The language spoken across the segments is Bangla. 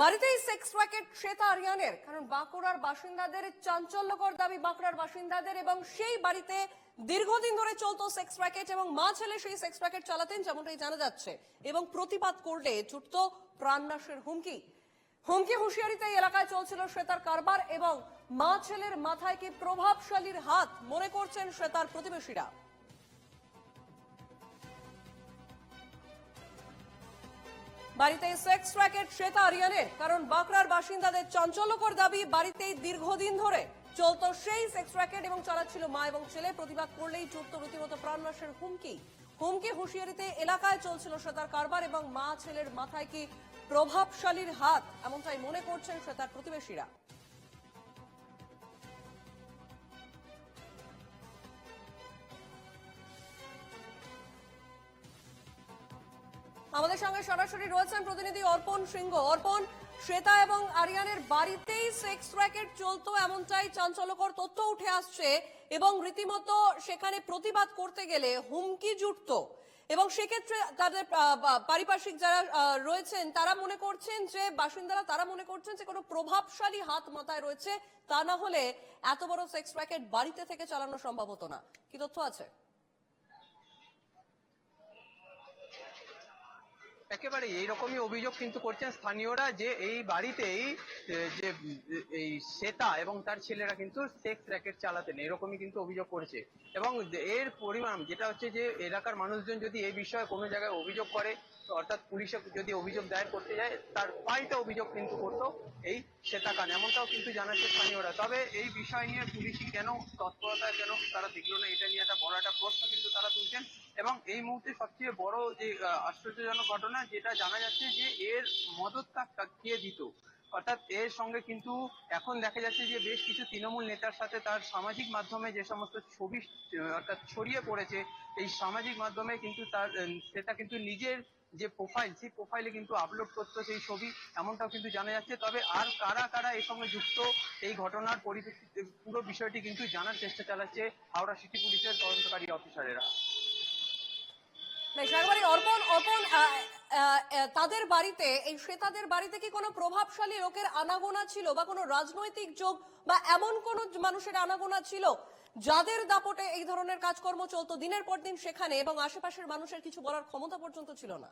বাড়িতেই সেক্স র্যাকেট শ্বেতা আরিয়ানের, কারণ বাঁকুড়ার বাসিন্দাদের চাঞ্চল্যকর দাবি, বাঁকুড়ার বাসিন্দাদের এবং সেই বাড়িতে দীর্ঘদিন ধরে চলতো সেক্স র্যাকেট এবং মা ছেলে সেই সেক্স র্যাকেট চালাতেন যেমনটাই জানা যাচ্ছে এবং প্রতিবাদ করলে ছুটত প্রাণনাশের হুমকি। হুমকি হুঁশিয়ারিতে এলাকায় চলছিল শ্বেতার কারবার এবং মা ছেলের মাথায় কি প্রভাবশালীর হাত, মনে করছেন শ্বেতার প্রতিবেশীরা? বাড়িতে সেক্স র্যাকেট শ্বেতা আরিয়ানের, কারণ বাঁকড়ার বাসিন্দাদের দাবি বাড়িতেই দীর্ঘদিন ধরে চলতো সেই সেক্স র্যাকেট এবং চালাচ্ছিল মা এবং ছেলে। প্রতিবাদ করলেই চুক্ত রীতিমতো প্রাণনাশের হুমকি। হুমকি হুঁশিয়ারিতে এলাকায় চলছিল শ্বেতার কারবার এবং মা ছেলের মাথায় কি প্রভাবশালীর হাত, এমনটাই মনে করছেন শ্বেতার প্রতিবেশীরা। আমাদের সঙ্গে সরাসরি রয়েছেন প্রতিনিধি অর্পণ সিংহ। অর্পণ, শ্বেতা এবং আরিয়ানের বাড়িতেই সেক্স র্যাকেট চলতো এমনটাই চাঞ্চল্যকর তথ্য উঠে আসছে এবং রীতিমতো সেখানে প্রতিবাদ করতে গেলে হুমকি জুটতো। এবং সেক্ষেত্রে তাদের পারিপার্শ্বিক যারা রয়েছেন, তারা মনে করছেন যে, বাসিন্দারা তারা মনে করছেন যে কোনো প্রভাবশালী হাত মাথায় রয়েছে, তা না হলে এত বড় সেক্স র্যাকেট বাড়িতে থেকে চালানো সম্ভব হতো না। কি তথ্য আছে? একেবারে এইরকমই অভিযোগ কিন্তু করছেন স্থানীয়রা যে এই বাড়িতেই যে এই শ্বেতা এবং তার ছেলেরা কিন্তু সেক্স র্যাকেট চালাতেন এরকমই কিন্তু অভিযোগ করেছে। এবং এর পরিমাণ, যেটা হচ্ছে যে এলাকার মানুষজন যদি এই বিষয়ে কোনো জায়গায় অভিযোগ করে, অর্থাৎ পুলিশে যদি অভিযোগ দায়ের করতে যায়, তার পাল্টা অভিযোগ কিন্তু করতো এই শ্বেতা খান, এমনটাও কিন্তু জানাচ্ছে স্থানীয়রা। তবে এই বিষয় নিয়ে পুলিশই কেন তৎপরতা কেন তারা দেখল না, এটা নিয়ে একটা বড় একটা প্রশ্ন কিন্তু তারা তুলছেন। এবং এই মুহূর্তে সবচেয়ে বড় যে আশ্চর্যজনক ঘটনা যেটা জানা যাচ্ছে যে, এর মদতটা কা- দিত? অর্থাৎ এর সঙ্গে কিন্তু এখন দেখা যাচ্ছে যে, বেশ কিছু তৃণমূল নেতার সাথে তার সামাজিক মাধ্যমে যে সমস্ত ছবি, অর্থাৎ ছড়িয়ে পড়েছে, এই সামাজিক মাধ্যমে কিন্তু তার সেটা কিন্তু নিজের যে প্রোফাইল সেই প্রোফাইলে কিন্তু আপলোড করতো সেই ছবি, এমনটাও কিন্তু জানা যাচ্ছে। তবে আর কারা কারা এর সঙ্গে যুক্ত, এই ঘটনার পরিপ্রেক্ষিতে পুরো বিষয়টি কিন্তু জানার চেষ্টা চালাচ্ছে হাওড়া সিটি পুলিশের তদন্তকারী অফিসারেরা বেশ অর্পণ অর্পণ তাদের বাড়িতে, এই শ্বেতাদের বাড়িতে কি কোনো প্রভাবশালী লোকের আনাগোনা ছিল বা কোনো রাজনৈতিক যোগ বা এমন কোন মানুষের আনাগোনা ছিল যাদের দাপটে এই ধরনের কাজকর্ম চলতো দিনের পর দিন সেখানে এবং আশেপাশের মানুষের কিছু বলার ক্ষমতা পর্যন্ত ছিল না?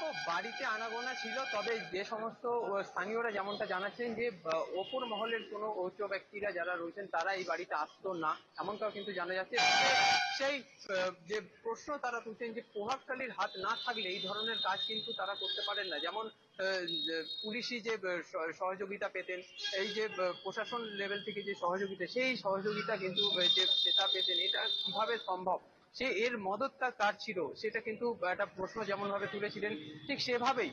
দেখো, বাড়িতে আনাগোনা ছিল, তবে যে সমস্ত স্থানীয়রা যেমনটা জানাচ্ছেন যে ওপর মহলের কোনো উচ্চ ব্যক্তিরা যারা রয়েছেন, তারা এই বাড়িতে আসতো না। এমনটাও কিন্তু জানা যাচ্ছে। সেই যে প্রশ্ন তারা তুলছেন যে, প্রভাবশালীর হাত না থাকলে এই ধরনের কাজ কিন্তু তারা করতে পারেন না। যেমন পুলিশি যে সহযোগিতা পেতেন, এই যে প্রশাসন লেভেল থেকে যে সহযোগিতা, সেই সহযোগিতা কিন্তু যে সেটা পেতেন, এটা কীভাবে সম্ভব? সে এর মদতটা কার ছিল? সেটা কিন্তু একটা প্রশ্ন যেমন ভাবে তুলেছিলেন, ঠিক সেভাবেই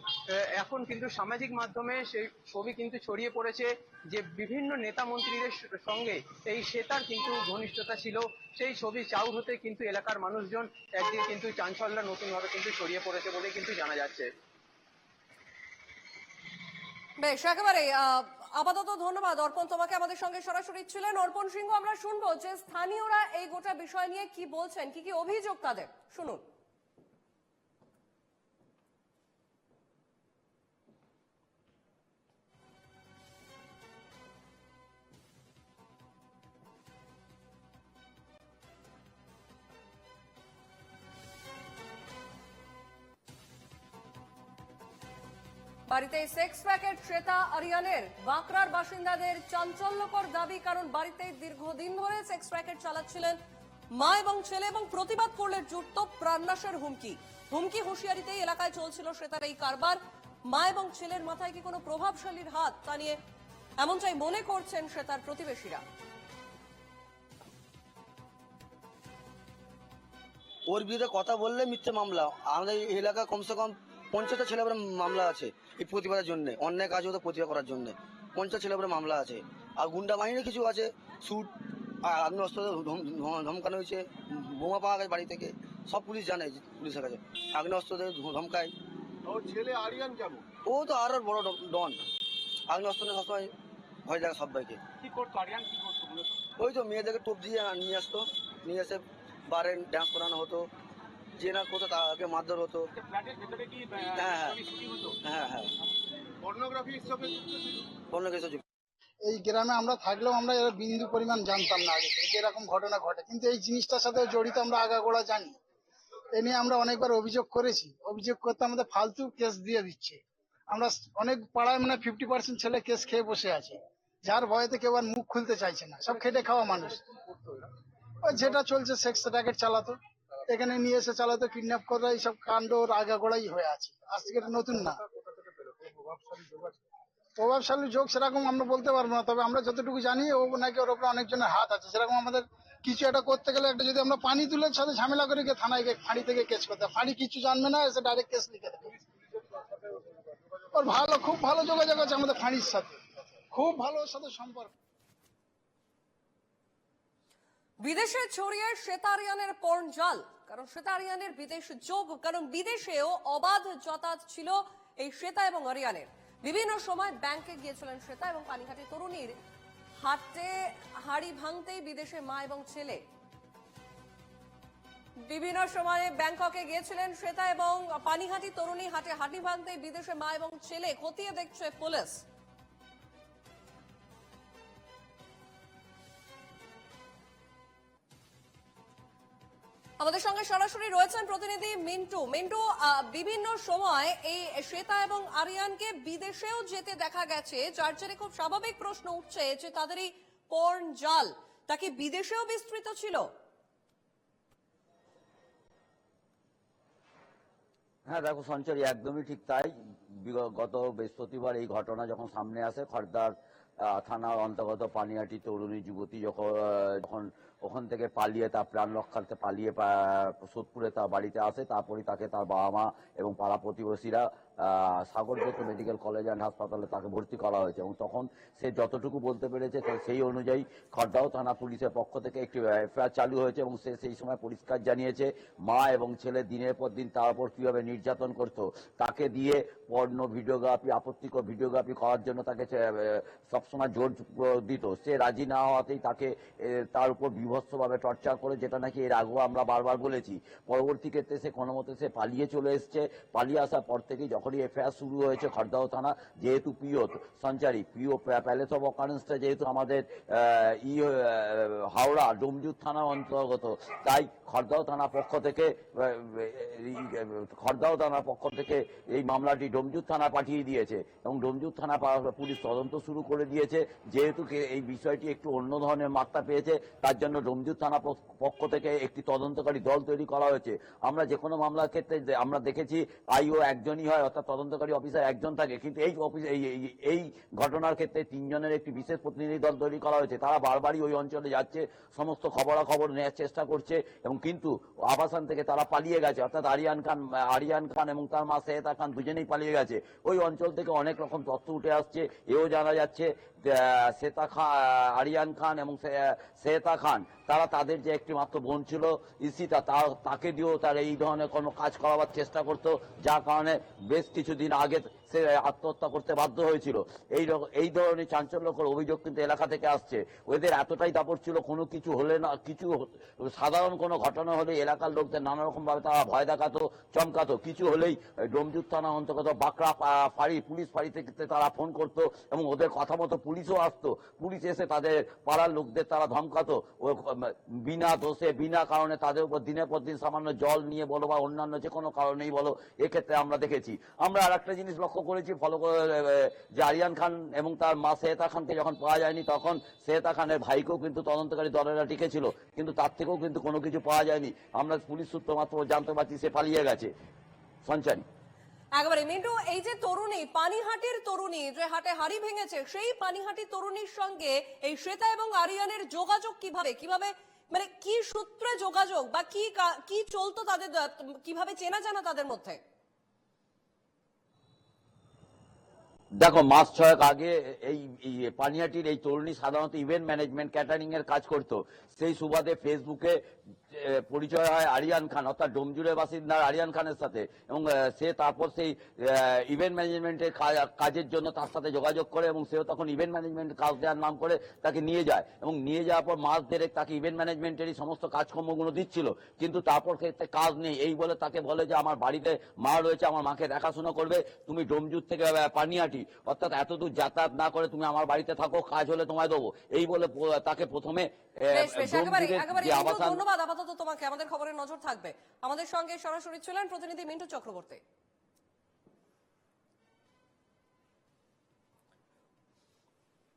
এখন কিন্তু সামাজিক মাধ্যমে সেই ছবি কিন্তু ছড়িয়ে পড়েছে যে বিভিন্ন নেতা মন্ত্রীদের সঙ্গে এই শ্বেতার কিন্তু ঘনিষ্ঠতা ছিল। সেই ছবি চাউ হতে কিন্তু এলাকার মানুষজন একদিকে কিন্তু চাঞ্চল্য নতুন ভাবে কিন্তু ছড়িয়ে পড়েছে বলে কিন্তু জানা যাচ্ছে। বেশ একেবারে আপাতত ধন্যবাদ। অর্পণ তোমাকে আমাদের সঙ্গে সরাসরি ছিলেন। অর্পণ সিংহ, আমরা শুনব যে স্থানীয়রা এই গোটা বিষয় নিয়ে কি বলছেন, কি কি অভিযোগ তাদের? শুনুন। বাড়িতে সেক্স প্যাকেট শ্বেতা আরিয়ানের। বাঁকড়ার বাসিন্দাদের চাঞ্চল্যকর দাবি, কারণ বাড়িতে দীর্ঘদিন ধরে সেক্স প্যাকেট চালাচ্ছিলেন মা এবং ছেলে এবং প্রতিবাদ করলে জুটত প্রাণনাশের হুমকি। হুমকি হুঁশিয়ারিতেই এলাকায় চলছিল শ্বেতার এই কারবার। মা এবং ছেলের মাথায় কি কোনো প্রভাবশালীর হাত? তা নিয়ে এমনটাই মনে করছেন শ্বেতার প্রতিবেশীরা। ওর বিরুদ্ধে কথা বললে মিথ্যে মামলা। আমাদের এলাকা কমসে কম পঞ্চাশটা ছেলেপরে মামলা আছে এই প্রতিবাদের জন্য অন্যায় কাজ হতো প্রতিবাদ করার জন্য। পঞ্চাশ ছেলেপরে মামলা আছে। আর গুন্ডা বাহিনী কিছু আছে সুট আর আগ্নেয় অস্ত্র দিয়ে ধম- ধম- ধমকানো হয়েছে বোমা পাওয়া গেছে বাড়ি থেকে সব পুলিশ জানে যে পুলিশের কাছে। আগ্নেয় অস্ত্র দিয়ে ধমকায়। ছেলে আরিয়ান কেমন ও তো আরও বড় ডন। আগ্নেয় অস্ত্র সবসময় ভয় থাকে সবাইকে। কি করতো? আরিয়ান কি করতো ওই তো মেয়েদেরকে টোপ দিয়ে নিয়ে আসতো। নিয়ে এসে বারে ডান্স করানো হতো। যে না করতো তাকে মারধর হতো। ফ্ল্যাটের ভেতরে কি আহ, হ্যাঁ, হ্যাঁ। হ্যাঁ হ্যাঁ। এই গ্রামে আমরা থাকলেও আমরা এর বিন্দু পরিমাণ জানতাম না আগে থেকে যে এরকম ঘটনা ঘটে। কিন্তু এই জিনিসটার সাথে জড়িত আমরা আগাগোড়া জানি। এ নিয়ে আমরা অনেকবার অভিযোগ করেছি। অভিযোগ করতে আমাদের ফালতু কেস দিয়ে দিচ্ছে। আমরা অনেক পাড়ায় মানে ফিফটি পার্সেন্ট ছেলে কেস খেয়ে বসে আছে। যার ভয়েতে কেউ আর মুখ খুলতে চাইছে না। সব খেটে খাওয়া মানুষ। ওই যেটা চলছে সেক্স র্যাকেট চালাতো। এখানে নিয়ে এসে চালাতো কিডন্যাপ করা, এইসব কাণ্ড ওর আগাগোড়াই হয়ে আছে। আজ থেকে নতুন না। প্রভাবশালী যোগ সেরকম আমরা বলতে পারব না, তবে আমরা যতটুকু জানি, ও নাকি ওর উপরে অনেকজনের হাত আছে। সেরকম আমাদের কিছু একটা করতে গেলে একটা যদি আমরা পানি তুলে সাথে ঝামেলা করে গিয়ে থানায় গিয়ে ফাঁড়ি থেকে কেস করতে। ফাঁড়ি কিছু জানবে না, এসে ডাইরেক্ট কেস লিখে ওর ভালো, খুব ভালো যোগাযোগ আছে আমাদের ফাঁড়ির সাথে। খুব ভালো ওর সাথে সম্পর্ক। বিদেশে ছড়িয়ে শ্বেতারিয়ানের পর্ন কারণ শ্বেতারিয়ানের বিদেশ যোগ, কারণ বিদেশেও অবাধ যাতায়াত ছিল এই শ্বেতা এবং আরিয়ানের বিভিন্ন সময় ব্যাংকে গিয়েছিলেন শ্বেতা এবং পানিঘাটি তরুণীর হাটে হাড়ি ভাঙতেই বিদেশে মা এবং ছেলে। বিভিন্ন সময়ে ব্যাংককে গিয়েছিলেন শ্বেতা এবং পানিহাটি তরুণী হাটে হাঁটি ভাঙতেই বিদেশে মা এবং ছেলে। খতিয়ে দেখছে পুলিশ। আমাদের সঙ্গে সরাসরি রয়েছেন প্রতিনিধি মিন্টু। মিন্টু বিভিন্ন সময় এই শ্বেতা এবং আরিয়ানকে বিদেশেও যেতে দেখা গেছে, যার জেরে খুব স্বাভাবিক প্রশ্ন উঠছে যে তাদের এই পর্ন জাল কি বিদেশেও বিস্তৃত ছিল? হ্যাঁ দেখো সঞ্চরী, একদমই ঠিক তাই। গত বৃহস্পতিবার এই ঘটনা যখন সামনে আসে, খর্দার থানার অন্তর্গত পানিয়াটি তরুণী যুবতী যখন যখন ওখান থেকে পালিয়ে তার প্রাণ রক্ষার্থে পালিয়ে সোদপুরে তার বাড়িতে আসে তারপরে তাকে তার বাবা মা এবং পাড়া প্রতিবেশীরা সাগরদিঘি মেডিকেল কলেজ অ্যান্ড হাসপাতালে তাকে ভর্তি করা হয়েছে। এবং তখন সে যতটুকু বলতে পেরেছে সেই অনুযায়ী খড়দাও থানা পুলিশের পক্ষ থেকে একটি এফআইআর চালু হয়েছে এবং সে সেই সময় পরিষ্কার জানিয়েছে মা এবং ছেলে দিনের পর দিন তার উপর কীভাবে নির্যাতন করতো, তাকে দিয়ে পর্ণ ভিডিওগ্রাফি, আপত্তিকর ভিডিওগ্রাফি করার জন্য তাকে সবসময় জোর দিত। সে রাজি না হওয়াতেই তাকে তার উপর বিভৎসভাবে টর্চার করে, যেটা নাকি এর আগেও আমরা বারবার বলেছি। পরবর্তী ক্ষেত্রে সে কোনো মতে সে পালিয়ে চলে এসছে। পালিয়ে আসার পর থেকেই যখনই এফআইআর শুরু হয়েছে খড়দাও থানা, যেহেতু পিও সঞ্চারী পিও প্যালেস অফ অকারেন্সটা যেহেতু আমাদের ই হাওড়া, ডোমজুর থানা অন্তর্গত। তাই খড়দাও থানা পক্ষ থেকে খড়দাও থানার পক্ষ থেকে এই মামলাটি ডোমজুর থানা পাঠিয়ে দিয়েছে এবং ডোমজুর থানা পুলিশ তদন্ত শুরু করে দিয়েছে। যেহেতু এই বিষয়টি একটু অন্য ধরনের মাত্রা পেয়েছে, তার জন্য ডোমজুর থানা পক্ষ থেকে একটি তদন্তকারী দল তৈরি করা হয়েছে। আমরা যে কোনো মামলার ক্ষেত্রে আমরা দেখেছি, আইও একজনই হয় অর্থাৎ তদন্তকারী অফিসার একজন থাকে, কিন্তু এই এই ঘটনার ক্ষেত্রে তিনজনের একটি বিশেষ প্রতিনিধি দল তৈরি করা হয়েছে। তারা বারবারই ওই অঞ্চলে যাচ্ছে, সমস্ত খবরাখবর নেওয়ার চেষ্টা করছে, এবং কিন্তু আবাসান থেকে তারা পালিয়ে গেছে। অর্থাৎ আরিয়ান খান আরিয়ান খান এবং তার মা সেহেতা খান দুজনেই পালিয়ে গেছে। ওই অঞ্চল থেকে অনেক রকম তথ্য উঠে আসছে, এও জানা যাচ্ছে শ্বেতা খান আরিয়ান খান এবং শ্বেতা খান, তারা তাদের যে একটি মাত্র বোন ছিল ইসিতা তা তাকে দিয়েও তারা এই ধরনের কোনো কাজ করাবার চেষ্টা করতো, যার কারণে বেশ কিছুদিন আগে সে আত্মহত্যা করতে বাধ্য হয়েছিল। এই এই ধরনের চাঞ্চল্যকর অভিযোগ কিন্তু এলাকা থেকে আসছে। ওদের এতটাই দাপট ছিল, কোনো কিছু হলে না, কিছু সাধারণ কোনো ঘটনা হলে এলাকার লোকদের নানা রকম ভাবে তারা ভয় দেখাতো, চমকাতো। কিছু হলেই ডোমজুর থানা অন্তর্গত বাঁকড়া ফাঁড়ি, পুলিশ ফাঁড়ি থেকে তারা ফোন করতো এবং ওদের কথা মতো পুলিশও আসতো। পুলিশ এসে তাদের পাড়ার লোকদের তারা ধমকাতো। ও বিনা দোষে, বিনা কারণে তাদের উপর দিনের পর দিন সামান্য জল নিয়ে বলো বা অন্যান্য যে কোনো কারণেই বলো, এক্ষেত্রে আমরা দেখেছি। আমরা আর একটা জিনিস লক্ষ্য করেছি, ফলো করে যে আরিয়ান খান এবং তার মা সেহেতা খানকে যখন পাওয়া যায়নি, তখন সেহেতা খানের ভাইকেও কিন্তু তদন্তকারী দলেরা টিকেছিল কিন্তু তার থেকেও কিন্তু কোনো কিছু পাওয়া যায়নি। আমরা পুলিশ সূত্র মাত্র জানতে পারছি সে পালিয়ে গেছে। সঞ্চারী। একেবারে, মিন্টু, এই যে তরুণী, পানিহাটির তরুণী যে হাটে হাড়ি ভেঙেছে, সেই পানিহাটি তরুণীর সঙ্গে এই শ্বেতা এবং আরিয়ানের যোগাযোগ কীভাবে কীভাবে মানে কি সূত্রে যোগাযোগ বা কা- কি চলতো তাদের, কীভাবে চেনা জানা তাদের মধ্যে? দেখো মাস ছয়েক আগে এই পানিয়াটির এই তরুণী সাধারণত ইভেন্ট ম্যানেজমেন্ট ক্যাটারিং এর কাজ করত। সেই সুবাদে ফেসবুকে পরিচয় হয় আরিয়ান খান অর্থাৎ ডোমজুরের বাসিন্দা আরিয়ান খানের সাথে। এবং সে তারপর সেই ইভেন্ট ম্যানেজমেন্টের কাজের জন্য তার সাথে যোগাযোগ করে এবং সেও তখন ইভেন্ট ম্যানেজমেন্ট কাজ দেওয়ার নাম করে তাকে নিয়ে যায়। এবং নিয়ে যাওয়ার পর মাস দেড়েক তাকে ইভেন্ট ম্যানেজমেন্টেরই সমস্ত কাজকর্মগুলো দিচ্ছিল। কিন্তু তারপর ক্ষেত্রে কাজ নেই। এই বলে তাকে বলে যে আমার বাড়িতে মা রয়েছে আমার মাকে দেখাশোনা করবে। তুমি ডোমজুর থেকে আহ, পানিয়াটি অর্থাৎ এতদূর যাতায়াত না করে তুমি আমার বাড়িতে থাকো কাজ হলে তোমায় দেবো। এই বলে তাকে প্রথমে ধন্যবাদ। আপাতত তোমাকে আমাদের খবরের নজর থাকবে। আমাদের সঙ্গে সরাসরি ছিলেন প্রতিনিধি মিন্টু চক্রবর্তী।